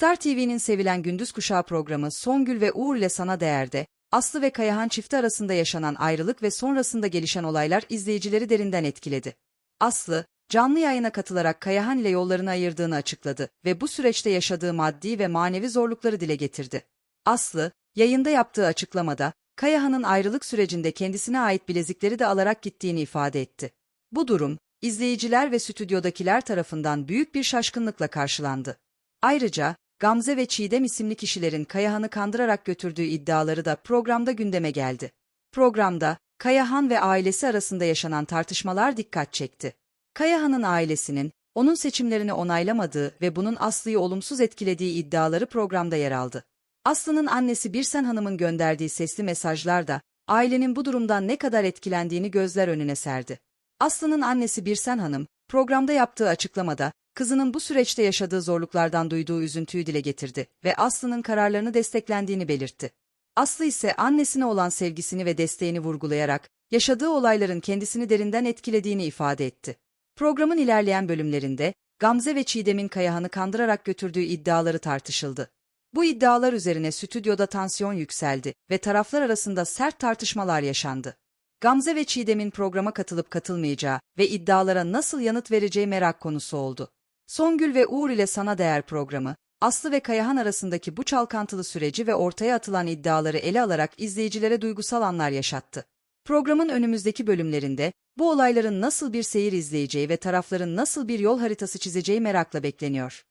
Star TV'nin sevilen Gündüz Kuşağı programı Songül ve Uğur ile Sana Değer'de, Aslı ve Kayahan çifti arasında yaşanan ayrılık ve sonrasında gelişen olaylar izleyicileri derinden etkiledi. Aslı, canlı yayına katılarak Kayahan ile yollarını ayırdığını açıkladı ve bu süreçte yaşadığı maddi ve manevi zorlukları dile getirdi. Aslı, yayında yaptığı açıklamada, Kayahan'ın ayrılık sürecinde kendisine ait bilezikleri de alarak gittiğini ifade etti. Bu durum, izleyiciler ve stüdyodakiler tarafından büyük bir şaşkınlıkla karşılandı. Ayrıca, Gamze ve Çiğdem isimli kişilerin Kayahan'ı kandırarak götürdüğü iddiaları da programda gündeme geldi. Programda, Kayahan ve ailesi arasında yaşanan tartışmalar dikkat çekti. Kayahan'ın ailesinin, onun seçimlerini onaylamadığı ve bunun Aslı'yı olumsuz etkilediği iddiaları programda yer aldı. Aslı'nın annesi Birsen Hanım'ın gönderdiği sesli mesajlar da, ailenin bu durumdan ne kadar etkilendiğini gözler önüne serdi. Aslı'nın annesi Birsen Hanım, programda yaptığı açıklamada, kızının bu süreçte yaşadığı zorluklardan duyduğu üzüntüyü dile getirdi ve Aslı'nın kararlarını desteklendiğini belirtti. Aslı ise annesine olan sevgisini ve desteğini vurgulayarak, yaşadığı olayların kendisini derinden etkilediğini ifade etti. Programın ilerleyen bölümlerinde, Gamze ve Çiğdem'in Kayahan'ı kandırarak götürdüğü iddiaları tartışıldı. Bu iddialar üzerine stüdyoda tansiyon yükseldi ve taraflar arasında sert tartışmalar yaşandı. Gamze ve Çiğdem'in programa katılıp katılmayacağı ve iddialara nasıl yanıt vereceği merak konusu oldu. Songül ve Uğur ile Sana Değer programı, Aslı ve Kayahan arasındaki bu çalkantılı süreci ve ortaya atılan iddiaları ele alarak izleyicilere duygusal anlar yaşattı. Programın önümüzdeki bölümlerinde bu olayların nasıl bir seyir izleyeceği ve tarafların nasıl bir yol haritası çizeceği merakla bekleniyor.